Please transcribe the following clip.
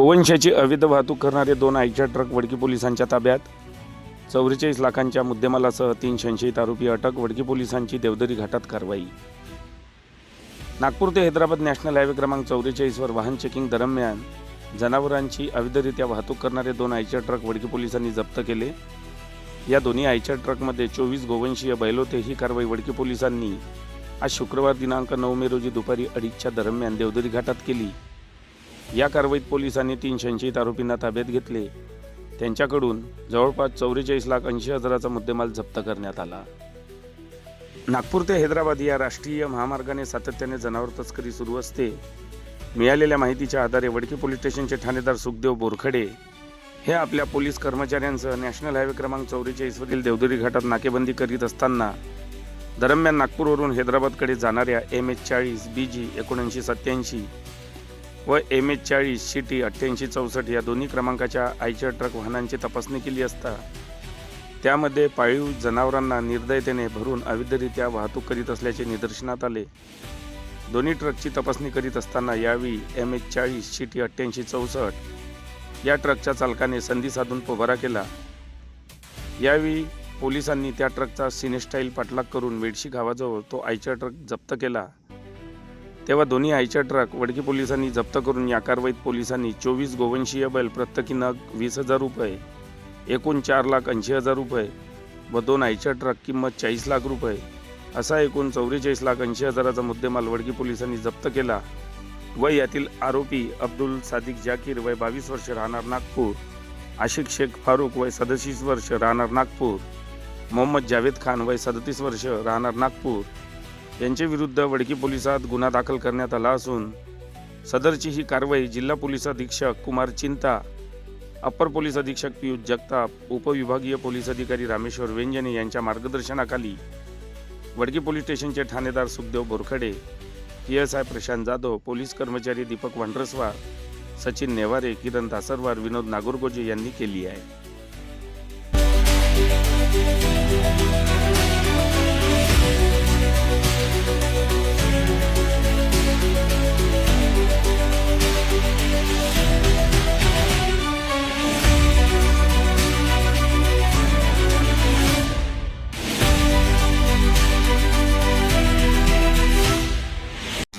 गोवंशाची अवैध वाहतूक करणारे दोन आईच्या ट्रक वडकी पोलिसांच्या ताब्यात. चौवेचाळीस लाखांच्या मुद्देमालासह तीन संशयित आरोपी अटक वडकी पोलिसांची देवदरी घाटात कारवाई. नागपूर ते हैदराबाद नॅशनल हायवे क्रमांक चौवेचाळीसवर वाहन चेकिंग दरम्यान जनावरांची अवैधरित्या वाहतूक करणारे दोन आईच्या ट्रक वडकी पोलिसांनी जप्त केले. या दोन्ही आईच्या ट्रकमध्ये चोवीस गोवंशीय बैल होते ही कारवाई वडकी पोलिसांनी आज शुक्रवार दिनांक नऊ मे रोजी दुपारी अडीचच्या दरम्यान देवदरी घाटात केली. या कारवाईत पोलिसांनी तीन संशयित आरोपींना ताब्यात घेतले. त्यांच्याकडून जवळपास चौवेचाळीस लाख ऐंशी हजाराचा मुद्देमाल जप्त करण्यात आला. नागपूर ते हैदराबाद या राष्ट्रीय महामार्गाने सातत्याने जनावर तस्करी सुरू असते. मिळालेल्या माहितीच्या आधारे वडकी पोलीस स्टेशनचे ठाणेदार सुखदेव बोरखडे हे आपल्या पोलीस कर्मचाऱ्यांसह नॅशनल हायवे क्रमांक चौवेचाळीसवरील देवदरी घाटात नाकेबंदी करीत असताना दरम्यान नागपूरवरून हैदराबादकडे जाणाऱ्या एम एच चाळीस बी जी एकोणऐंशी सत्याऐंशी व एम एच चाळीस सी टी अठ्ठ्याऐंशी चौसष्ट या दोन्ही क्रमांकाच्या आयच्या ट्रक वाहनांची तपासणी केली असता त्यामध्ये पाळीव जनावरांना निर्दयतेने भरून अवैधरित्या वाहतूक करीत असल्याचे निदर्शनात आले. दोन्ही ट्रकची तपासणी करीत असताना यावेळी एम एच चाळीस सी टी अठ्ठ्याऐंशी चौसष्ट या ट्रकच्या चालकाने संधी साधून पोबारा केला. यावेळी पोलिसांनी त्या ट्रकचा सिनेस्टाईल पाठलाग करून वेडशी गावाजवळ तो आयच्या ट्रक जप्त केला. तेव्हा दोन्ही आईच्या ट्रक वडकी पोलिसांनी जप्त करून या कारवाईत पोलिसांनी चोवीस गोवंशीय बैल प्रत्येकी नग वीस हजार रुपये एकूण चार लाख ऐंशी हजार रुपये व दोन आईच्या ट्रक किंमत चाळीस लाख रुपये असा एकूण चौवेचाळीस लाख ऐंशी हजाराचा मुद्देमाल वडकी पोलिसांनी जप्त केला. व यातील आरोपी अब्दुल सादिक जाकीर वय बावीस वर्ष राहणार नागपूर आशिक शेख फारूक वय सदतीस वर्ष राहणार नागपूर मोहम्मद जावेद खान वय सदतीस वर्ष राहणार नागपूर यांच्याविरुद्ध वडकी पोलिसात गुन्हा दाखल करण्यात आला असून सदरची ही कारवाई जिल्हा पोलीस अधीक्षक कुमार चिंता अप्पर पोलीस अधीक्षक पियुष जगताप उपविभागीय पोलीस अधिकारी रामेश्वर वेंजने यांच्या मार्गदर्शनाखाली वडकी पोलीस स्टेशनचे ठाणेदार Sukhdev Borkhade P S I Prashant Jadhav police कर्मचारी दीपक वांड्रसवार सचिन नेवारे किरण दासरवार विनोद नागोरगोजे यांनी केली आहे.